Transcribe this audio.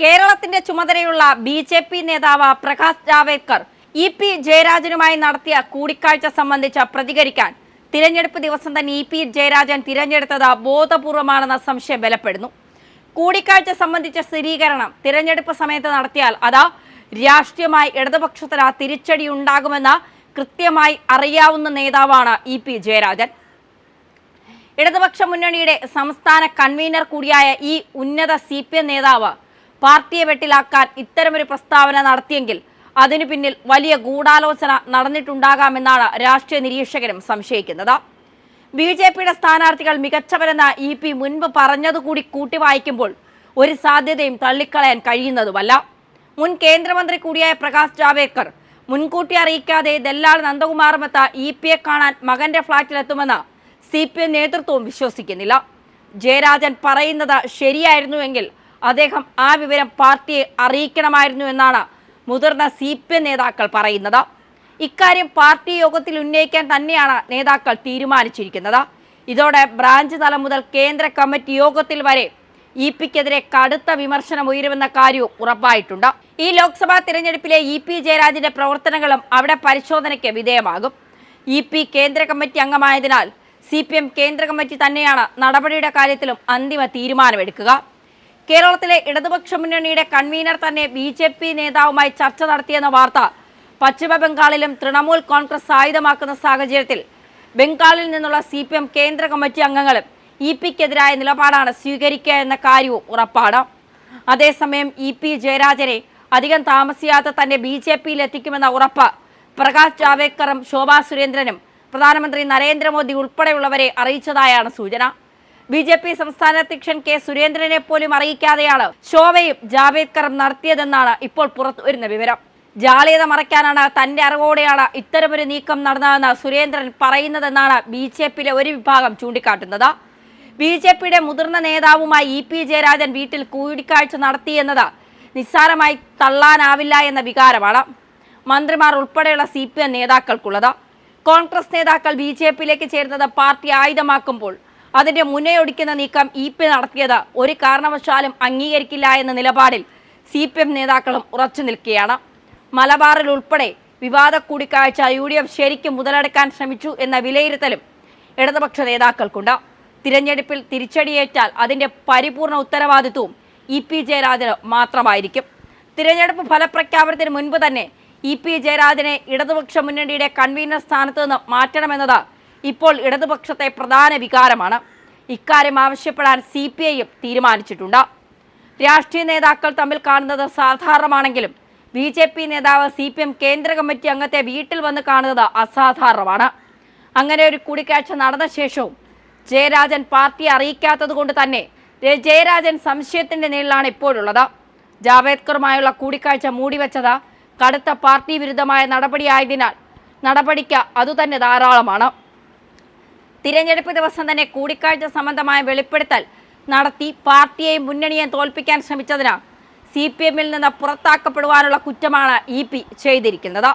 കേരളത്തിന്റെ ചുമതലയുള്ള B J P നേതാവ് പ്രകാശ് ജാവേദ്കർ ഇ പി ജയരാജനുമായി നടത്തിയ കൂടിക്കാഴ്ച സംബന്ധിച്ച് പ്രതികരിക്കാൻ തിരഞ്ഞെടുപ്പ് ദിവസം തന്നെ ഇ പി ജയരാജൻ തിരഞ്ഞെടുത്തത് ബോധപൂർവമാണെന്ന സംശയം ബലപ്പെടുന്നു. കൂടിക്കാഴ്ച സംബന്ധിച്ച സ്ഥിരീകരണം തിരഞ്ഞെടുപ്പ് സമയത്ത് നടത്തിയാൽ അത് രാഷ്ട്രീയമായി ഇടതുപക്ഷത്തിന് തിരിച്ചടി ഉണ്ടാകുമെന്ന് കൃത്യമായി അറിയാവുന്ന നേതാവാണ് ഇ പി ജയരാജൻ. ഇടതുപക്ഷ മുന്നണിയുടെ സംസ്ഥാന കൺവീനർ കൂടിയായ ഈ ഉന്നത സി പി എം നേതാവ് പാർട്ടിയെ വെട്ടിലാക്കാൻ ഇത്തരമൊരു പ്രസ്താവന നടത്തിയെങ്കിൽ അതിനു പിന്നിൽ വലിയ ഗൂഢാലോചന നടന്നിട്ടുണ്ടാകാമെന്നാണ് രാഷ്ട്രീയ നിരീക്ഷകരും സംശയിക്കുന്നത്. ബി ജെ പിയുടെ സ്ഥാനാർത്ഥികൾ മികച്ചവരെന്ന് ഇ പി മുൻപ് പറഞ്ഞതുകൂടി കൂട്ടി വായിക്കുമ്പോൾ ഒരു സാധ്യതയും തള്ളിക്കളയാൻ കഴിയുന്നതുമല്ല. മുൻ കേന്ദ്രമന്ത്രി കൂടിയായ പ്രകാശ് ജാവേദ്കർ മുൻകൂട്ടി അറിയിക്കാതെ ദല്ലാൾ നന്ദകുമാറുമെത്ത ഇ പിയെ കാണാൻ മകന്റെ ഫ്ളാറ്റിലെത്തുമെന്ന് സി പി എം നേതൃത്വവും വിശ്വസിക്കുന്നില്ല. ജയരാജൻ പറയുന്നത് ശരിയായിരുന്നുവെങ്കിൽ അദ്ദേഹം ആ വിവരം പാർട്ടിയെ അറിയിക്കണമായിരുന്നു എന്നാണ് മുതിർന്ന സി നേതാക്കൾ പറയുന്നത്. ഇക്കാര്യം പാർട്ടി യോഗത്തിൽ ഉന്നയിക്കാൻ തന്നെയാണ് നേതാക്കൾ തീരുമാനിച്ചിരിക്കുന്നത്. ഇതോടെ ബ്രാഞ്ച് തലം മുതൽ കേന്ദ്ര കമ്മിറ്റി യോഗത്തിൽ വരെ ഇ പിക്കെതിരെ കടുത്ത വിമർശനം ഉയരുമെന്ന കാര്യവും ഉറപ്പായിട്ടുണ്ട്. ഈ ലോക്സഭാ തിരഞ്ഞെടുപ്പിലെ ഇ പി ജയരാജിന്റെ പ്രവർത്തനങ്ങളും അവിടെ പരിശോധനയ്ക്ക് വിധേയമാകും. ഇ പി കേന്ദ്ര കമ്മിറ്റി അംഗമായതിനാൽ സി കേന്ദ്ര കമ്മിറ്റി തന്നെയാണ് നടപടിയുടെ കാര്യത്തിലും അന്തിമ തീരുമാനമെടുക്കുക. കേരളത്തിലെ ഇടതുപക്ഷ മുന്നണിയുടെ കൺവീനർ തന്നെ ബി ജെ പി നേതാവുമായി ചർച്ച നടത്തിയെന്ന വാർത്ത പശ്ചിമബംഗാളിലും തൃണമൂൽ കോൺഗ്രസ് ആയുധമാക്കുന്ന സാഹചര്യത്തിൽ ബംഗാളിൽ നിന്നുള്ള സി പി എം കേന്ദ്ര കമ്മിറ്റി അംഗങ്ങളും ഇ പിക്കെതിരായ നിലപാടാണ് സ്വീകരിക്കുക എന്ന കാര്യവും ഉറപ്പാണ്. അതേസമയം ഇ പി ജയരാജനെ അധികം താമസിയാതെ തന്നെ ബി ജെ പിയിൽ എത്തിക്കുമെന്ന ഉറപ്പ് പ്രകാശ് ജാവേദ്കറും ശോഭാ സുരേന്ദ്രനും പ്രധാനമന്ത്രി നരേന്ദ്രമോദി ഉൾപ്പെടെയുള്ളവരെ അറിയിച്ചതായാണ് സൂചന. ബി ജെ പി സംസ്ഥാന അധ്യക്ഷൻ കെ സുരേന്ദ്രനെ പോലും അറിയിക്കാതെയാണ് ശോഭയും ജാവേദ്കറും നടത്തിയതെന്നാണ് ഇപ്പോൾ പുറത്തുവരുന്ന വിവരം. ജാളിയത മറയ്ക്കാനാണ് തന്റെ അറിവോടെയാണ് ഇത്തരമൊരു നീക്കം നടന്നതെന്ന് സുരേന്ദ്രൻ പറയുന്നതെന്നാണ് ബി ജെ പിയിലെ ഒരു വിഭാഗം ചൂണ്ടിക്കാട്ടുന്നത്. ബി ജെ പിയുടെ മുതിർന്ന നേതാവുമായി ഇ പി ജയരാജൻ വീട്ടിൽ കൂടിക്കാഴ്ച നടത്തിയെന്നത് നിസ്സാരമായി തള്ളാനാവില്ല എന്ന വികാരമാണ്. മന്ത്രിമാർ ഉൾപ്പെടെയുള്ള സി പി എം നേതാക്കൾക്കുള്ളത്. കോൺഗ്രസ് നേതാക്കൾ ബി ജെ പിയിലേക്ക് ചേരുന്നത് പാർട്ടി ആയുധമാക്കുമ്പോൾ അതിന്റെ മുന്നയൊടിക്കുന്ന നീക്കം ഇ പി നടത്തിയത് ഒരു കാരണവശാലും അംഗീകരിക്കില്ല എന്ന നിലപാടിൽ സി പി എം നേതാക്കളും ഉറച്ചു നിൽക്കുകയാണ്. മലബാറിൽ ഉൾപ്പെടെ വിവാദ കൂടിക്കാഴ്ച യു ഡി എഫ് ശരിക്കും മുതലെടുക്കാൻ ശ്രമിച്ചു എന്ന വിലയിരുത്തലും ഇടതുപക്ഷ നേതാക്കൾക്കുണ്ട്. തിരഞ്ഞെടുപ്പിൽ തിരിച്ചടിയേറ്റാൽ അതിന്റെ പരിപൂർണ ഉത്തരവാദിത്വവും ഇ പി ജയരാജന് മാത്രമായിരിക്കും. തിരഞ്ഞെടുപ്പ് ഫലപ്രഖ്യാപനത്തിന് മുൻപ് തന്നെ ഇ പി ജയരാജനെ ഇടതുപക്ഷ മുന്നണിയുടെ കൺവീനർ സ്ഥാനത്ത് നിന്ന് മാറ്റണമെന്നത് ഇപ്പോൾ ഇടതുപക്ഷത്തെ പ്രധാന വികാരമാണ്. ഇക്കാര്യം ആവശ്യപ്പെടാൻ സി പി ഐയും തീരുമാനിച്ചിട്ടുണ്ട്. രാഷ്ട്രീയ നേതാക്കൾ തമ്മിൽ കാണുന്നത് സാധാരണമാണെങ്കിലും ബി ജെ പി നേതാവ് സി പി എം കേന്ദ്ര കമ്മിറ്റി അംഗത്തെ വീട്ടിൽ വന്ന് കാണുന്നത് അസാധാരണമാണ്. അങ്ങനെ ഒരു കൂടിക്കാഴ്ച നടന്ന ശേഷവും ജയരാജൻ പാർട്ടിയെ അറിയിക്കാത്തത് കൊണ്ട് തന്നെ ജയരാജൻ സംശയത്തിന്റെ നിഴലാണ് ഇപ്പോഴുള്ളത്. ജാവേദ്കറുമായുള്ള കൂടിക്കാഴ്ച മൂടിവെച്ചത് കടുത്ത പാർട്ടി വിരുദ്ധമായ നടപടിയായതിനാൽ നടപടിക്ക് അതുതന്നെ ധാരാളമാണ്. തിരഞ്ഞെടുപ്പ് ദിവസം തന്നെ കൂടിക്കാഴ്ച സംബന്ധമായ വെളിപ്പെടുത്തൽ നടത്തി പാർട്ടിയെയും മുന്നണിയെയും തോൽപ്പിക്കാൻ ശ്രമിച്ചതിന് സി പി എമ്മിൽ നിന്ന് പുറത്താക്കപ്പെടുവാനുള്ള കുറ്റമാണ് ഇ പി ചെയ്തിരിക്കുന്നത്.